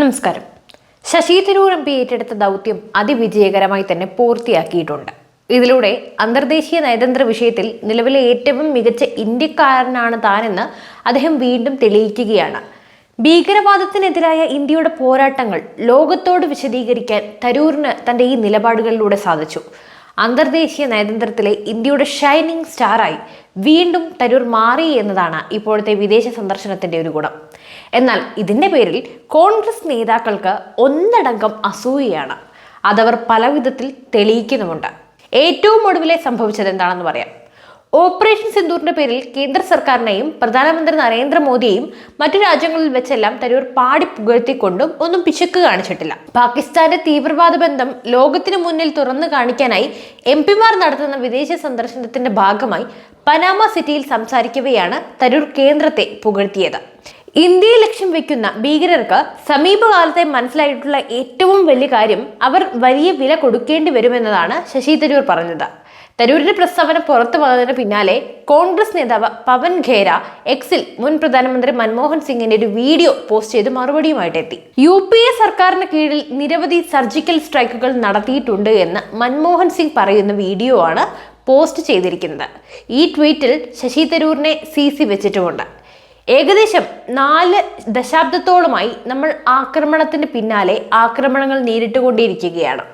നമസ്കാരം. Sasi Tharoor M P ഏറ്റെടുത്ത ദൗത്യം അതിവിജയകരമായി തന്നെ പൂർത്തിയാക്കിയിട്ടുണ്ട്. ഇതിലൂടെ അന്തർദേശീയ നയതന്ത്ര വിഷയത്തിൽ നിലവിലെ ഏറ്റവും മികച്ച ഇന്ത്യക്കാരനാണ് താനെന്ന് അദ്ദേഹം വീണ്ടും തെളിയിക്കുകയാണ്. ഭീകരവാദത്തിനെതിരായ ഇന്ത്യയുടെ പോരാട്ടങ്ങൾ ലോകത്തോട് വിശദീകരിക്കാൻ തരൂറിന് തന്റെ ഈ നിലപാടുകളിലൂടെ സാധിച്ചു. അന്തർദേശീയ നയതന്ത്രത്തിലെ ഇന്ത്യയുടെ ഷൈനിങ് സ്റ്റാറായി വീണ്ടും തരൂർ മാറി എന്നതാണ് ഇപ്പോഴത്തെ വിദേശ സന്ദർശനത്തിന്റെ ഒരു ഗുണം. എന്നാൽ ഇതിന്റെ പേരിൽ കോൺഗ്രസ് നേതാക്കൾക്ക് ഒന്നടങ്കം അസൂയയാണ്. അതവർ പല വിധത്തിൽ തെളിയിക്കുന്നുമുണ്ട്. ഏറ്റവും ഒടുവിലെ സംഭവിച്ചത് എന്താണെന്ന് പറയാം. ഓപ്പറേഷൻ സിന്ദൂറിന്റെ പേരിൽ കേന്ദ്ര സർക്കാരിനെയും പ്രധാനമന്ത്രി നരേന്ദ്രമോദിയെയും മറ്റു രാജ്യങ്ങളിൽ വെച്ചെല്ലാം തരൂർ പാടി പുകഴ്ത്തിക്കൊണ്ടും ഒന്നും പിശുക്ക് കാണിച്ചിട്ടില്ല. പാകിസ്ഥാന്റെ തീവ്രവാദ ബന്ധം ലോകത്തിന് മുന്നിൽ തുറന്നു കാണിക്കാനായി എം പിമാർ നടത്തുന്ന വിദേശ സന്ദർശനത്തിന്റെ ഭാഗമായി പനാമ സിറ്റിയിൽ സംസാരിക്കവെയാണ് തരൂർ കേന്ദ്രത്തെ പുകഴ്ത്തിയത്. ഇന്ത്യയെ ലക്ഷ്യം വെക്കുന്ന ഭീകരർക്ക് സമീപകാലത്തെ മനസ്സിലായിട്ടുള്ള ഏറ്റവും വലിയ കാര്യം അവർ വലിയ വില കൊടുക്കേണ്ടി വരുമെന്നതാണ് ശശി തരൂർ പറഞ്ഞത്. തരൂരിന്റെ പ്രസ്താവന പുറത്തു വന്നതിന് പിന്നാലെ കോൺഗ്രസ് നേതാവ് പവൻ ഖേര എക്സിൽ മുൻ പ്രധാനമന്ത്രി മൻമോഹൻ സിംഗിന്റെ ഒരു വീഡിയോ പോസ്റ്റ് ചെയ്ത് മറുപടിയുമായിട്ട് എത്തി യു പി എ സർക്കാരിന് കീഴിൽ നിരവധി സർജിക്കൽ സ്ട്രൈക്കുകൾ നടത്തിയിട്ടുണ്ട് എന്ന് മൻമോഹൻ സിംഗ് പറയുന്ന വീഡിയോ ആണ് പോസ്റ്റ് ചെയ്തിരിക്കുന്നത്. ഈ ട്വീറ്റിൽ ശശി തരൂരിനെ സി സി വെച്ചിട്ടുമുണ്ട്. ഏകദേശം നാല് ദശാബ്ദത്തോളമായി നമ്മൾ ആക്രമണത്തിന് പിന്നാലെ ആക്രമണങ്ങൾ നേരിട്ടുകൊണ്ടിരിക്കുകയാണ്.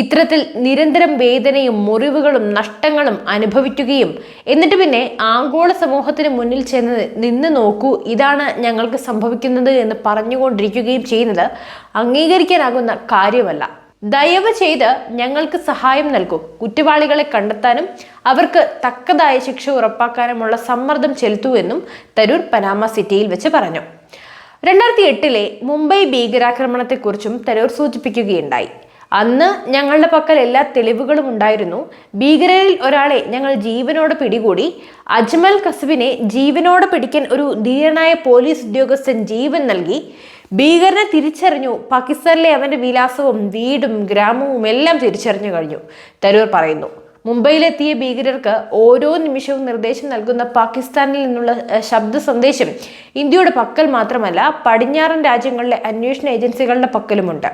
ഇത്തരത്തിൽ നിരന്തരം വേദനയും മുറിവുകളും നഷ്ടങ്ങളും അനുഭവിക്കുകയും എന്നിട്ട് പിന്നെ ആഗോള സമൂഹത്തിന് മുന്നിൽ ചെന്ന് നിന്ന് നോക്കൂ ഇതാണ് ഞങ്ങൾക്ക് സംഭവിക്കുന്നത് എന്ന് പറഞ്ഞുകൊണ്ടിരിക്കുകയും ചെയ്യുന്നത്. അംഗീകരിക്കാനാകുന്ന കാര്യമല്ല. ദയവ് ചെയ്ത് ഞങ്ങൾക്ക് സഹായം നൽകൂ. കുറ്റവാളികളെ കണ്ടെത്താനും അവർക്ക് തക്കതായ ശിക്ഷ ഉറപ്പാക്കാനുമുള്ള സമ്മർദ്ദം ചെലുത്തുവെന്നും തരൂർ പനാമ സിറ്റിയിൽ വെച്ച് പറഞ്ഞു. രണ്ടായിരത്തി എട്ടിലെ മുംബൈ ഭീകരാക്രമണത്തെക്കുറിച്ചും തരൂർ സൂചിപ്പിക്കുകയുണ്ടായി. അന്ന് ഞങ്ങളുടെ പക്കൽ എല്ലാ തെളിവുകളും ഉണ്ടായിരുന്നു. ഭീകരരിൽ ഒരാളെ ഞങ്ങൾ ജീവനോടെ പിടികൂടി. അജ്മൽ കസുബിനെ ജീവനോടെ പിടിക്കാൻ ഒരു ധീരനായ പോലീസ് ഉദ്യോഗസ്ഥൻ ജീവൻ നൽകി. ഭീകരനെ തിരിച്ചറിഞ്ഞു. പാകിസ്ഥാനിലെ അവന്റെ വിലാസവും വീടും ഗ്രാമവും എല്ലാം തിരിച്ചറിഞ്ഞു കഴിഞ്ഞു. തരൂർ പറയുന്നു മുംബൈയിലെത്തിയ ഭീകരർക്ക് ഓരോ നിമിഷവും നിർദ്ദേശം നൽകുന്ന പാകിസ്ഥാനിൽ നിന്നുള്ള ശബ്ദ സന്ദേശം ഇന്ത്യയുടെ പക്കൽ മാത്രമല്ല പടിഞ്ഞാറൻ രാജ്യങ്ങളിലെ അന്വേഷണ ഏജൻസികളുടെ പക്കലുമുണ്ട്.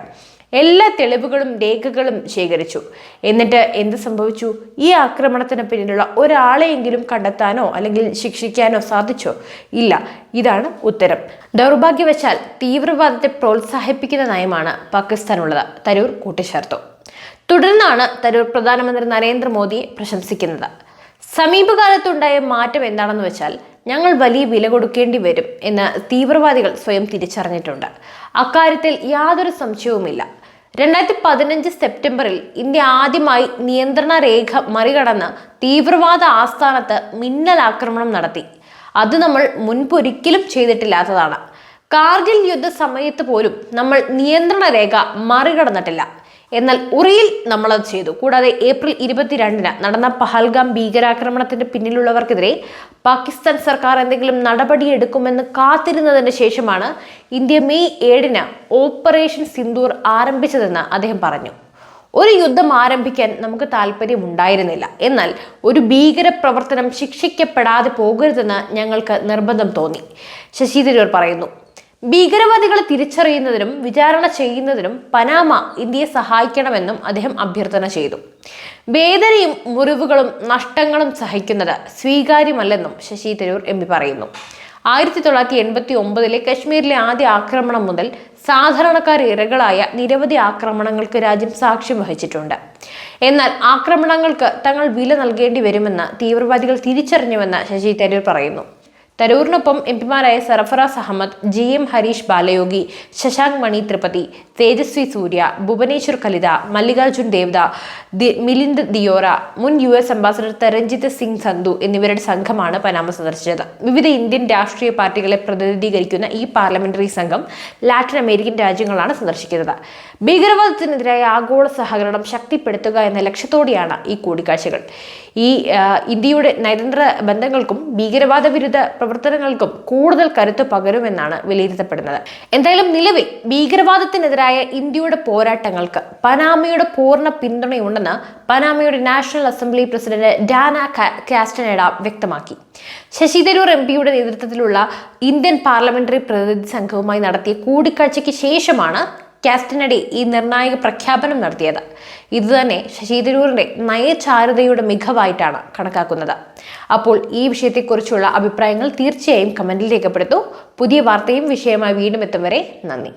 എല്ലാ തെളിവുകളും രേഖകളും ശേഖരിച്ചു. എന്നിട്ട് എന്ത് സംഭവിച്ചു? ഈ ആക്രമണത്തിന് പിന്നിലുള്ള ഒരാളെയെങ്കിലും കണ്ടെത്താനോ അല്ലെങ്കിൽ ശിക്ഷിക്കാനോ സാധിച്ചോ? ഇല്ല. ഇതാണ് ഉത്തരം. ദൗർഭാഗ്യവശാൽ തീവ്രവാദത്തെ പ്രോത്സാഹിപ്പിക്കുന്ന നയമാണ് പാകിസ്ഥാനുള്ളത്. തരൂർ കൂട്ടിച്ചേർത്തു. തുടർന്നാണ് തരൂർ പ്രധാനമന്ത്രി നരേന്ദ്രമോദിയെ പ്രശംസിക്കുന്നത്. സമീപകാലത്തുണ്ടായ മാറ്റം എന്താണെന്ന് വെച്ചാൽ ഞങ്ങൾ വലിയ വില കൊടുക്കേണ്ടി വരും എന്ന് തീവ്രവാദികൾ സ്വയം തിരിച്ചറിഞ്ഞിട്ടുണ്ട്. അക്കാര്യത്തിൽ യാതൊരു സംശയവുമില്ല. രണ്ടായിരത്തി പതിനഞ്ച് സെപ്റ്റംബറിൽ ഇന്ത്യ ആദ്യമായി നിയന്ത്രണ രേഖ മറികടന്ന് തീവ്രവാദ ആസ്ഥാനത്ത് മിന്നൽ ആക്രമണം നടത്തി. അത് നമ്മൾ മുൻപൊരിക്കലും ചെയ്തിട്ടില്ലാത്തതാണ്. കാർഗിൽ യുദ്ധ സമയത്ത് പോലും നമ്മൾ നിയന്ത്രണ രേഖ മറികടന്നിട്ടില്ല. എന്നാൽ ഉറിയിൽ നമ്മളത് ചെയ്തു. കൂടാതെ ഏപ്രിൽ ഇരുപത്തിരണ്ടിന് നടന്ന പഹൽഗാം ഭീകരാക്രമണത്തിന്റെ പിന്നിലുള്ളവർക്കെതിരെ പാകിസ്ഥാൻ സർക്കാർ എന്തെങ്കിലും നടപടി എടുക്കുമെന്ന് കാത്തിരുന്നതിന് ശേഷമാണ് ഇന്ത്യ മെയ് ഏഴിന് ഓപ്പറേഷൻ സിന്ദൂർ ആരംഭിച്ചതെന്ന് അദ്ദേഹം പറഞ്ഞു. ഒരു യുദ്ധം ആരംഭിക്കാൻ നമുക്ക് താല്പര്യമുണ്ടായിരുന്നില്ല എന്നാൽ ഒരു ഭീകര പ്രവർത്തനം ശിക്ഷിക്കപ്പെടാതെ പോകരുതെന്ന് ഞങ്ങൾക്ക് നിർബന്ധം തോന്നി. ശശി തരൂർ പറയുന്നു ഭീകരവാദികളെ തിരിച്ചറിയുന്നതിനും വിചാരണ ചെയ്യുന്നതിനും പനാമ ഇന്ത്യയെ സഹായിക്കണമെന്നും അദ്ദേഹം അഭ്യർത്ഥന ചെയ്തു. വേദനയും മുറിവുകളും നഷ്ടങ്ങളും സഹിക്കുന്നത് സ്വീകാര്യമല്ലെന്നും ശശി തരൂർ എം പി പറയുന്നു. ആയിരത്തി തൊള്ളായിരത്തി എൺപത്തി ഒമ്പതിലെ കശ്മീരിലെ ആദ്യ ആക്രമണം മുതൽ സാധാരണക്കാർ ഇരകളായ നിരവധി ആക്രമണങ്ങൾക്ക് രാജ്യം സാക്ഷ്യം വഹിച്ചിട്ടുണ്ട്. എന്നാൽ ആക്രമണങ്ങൾക്ക് തങ്ങൾ വില നൽകേണ്ടി വരുമെന്ന് തീവ്രവാദികൾ തിരിച്ചറിഞ്ഞുവെന്ന് ശശി തരൂർ പറയുന്നു. തരൂരിനൊപ്പം എം പിമാരായ സർഫറാസ് അഹമ്മദ് ജി എം ഹരീഷ് ബാലയോഗി ശശാങ്ക് മണി ത്രിപതി തേജസ്വി സൂര്യ ഭുവനേശ്വർ കലിത മല്ലികാർജുൻ ദേവ്ദ മിലിന്ദ് ദിയോറ മുൻ U S ambassador Taranjit Singh Sandhu എന്നിവരുടെ സംഘമാണ് പനാമ സന്ദർശിച്ചത്. വിവിധ ഇന്ത്യൻ രാഷ്ട്രീയ പാർട്ടികളെ പ്രതിനിധീകരിക്കുന്ന ഈ പാർലമെന്ററി സംഘം ലാറ്റിൻ അമേരിക്കൻ രാജ്യങ്ങളാണ് സന്ദർശിക്കുന്നത്. ഭീകരവാദത്തിനെതിരായ ആഗോള സഹകരണം ശക്തിപ്പെടുത്തുക എന്ന ലക്ഷ്യത്തോടെയാണ് ഈ കൂടിക്കാഴ്ചകൾ. ഈ ഇന്ത്യയുടെ നയതന്ത്ര ബന്ധങ്ങൾക്കും ഭീകരവാദ വിരുദ്ധ പ്രവർത്തനങ്ങൾക്കും കൂടുതൽ കരുത്തു പകരുമെന്നാണ് വിലയിരുത്തപ്പെടുന്നത്. എന്തായാലും നിലവിൽ ഭീകരവാദത്തിനെതിരായ ഇന്ത്യയുടെ പോരാട്ടങ്ങൾക്ക് പനാമയുടെ പൂർണ പിന്തുണയുണ്ടെന്ന് പനാമയുടെ national assembly president Dana Castaneda വ്യക്തമാക്കി. ശശി തരൂർ എം പിയുടെ നേതൃത്വത്തിലുള്ള ഇന്ത്യൻ പാർലമെന്ററി പ്രതിനിധി സംഘവുമായി നടത്തിയ കൂടിക്കാഴ്ചയ്ക്ക് ശേഷമാണ് കാസ്റ്റനഡി ഈ നിർണായക പ്രഖ്യാപനം നടത്തിയത്. ഇതുതന്നെ ശശി തരൂരിന്റെ നയചാരുതയുടെ മികവായിട്ടാണ് കണക്കാക്കുന്നത്. അപ്പോൾ ഈ വിഷയത്തെക്കുറിച്ചുള്ള അഭിപ്രായങ്ങൾ തീർച്ചയായും കമന്റിൽ രേഖപ്പെടുത്തൂ. പുതിയ വാർത്തയും വിഷയമായി വീണ്ടും എത്തും വരെ നന്ദി.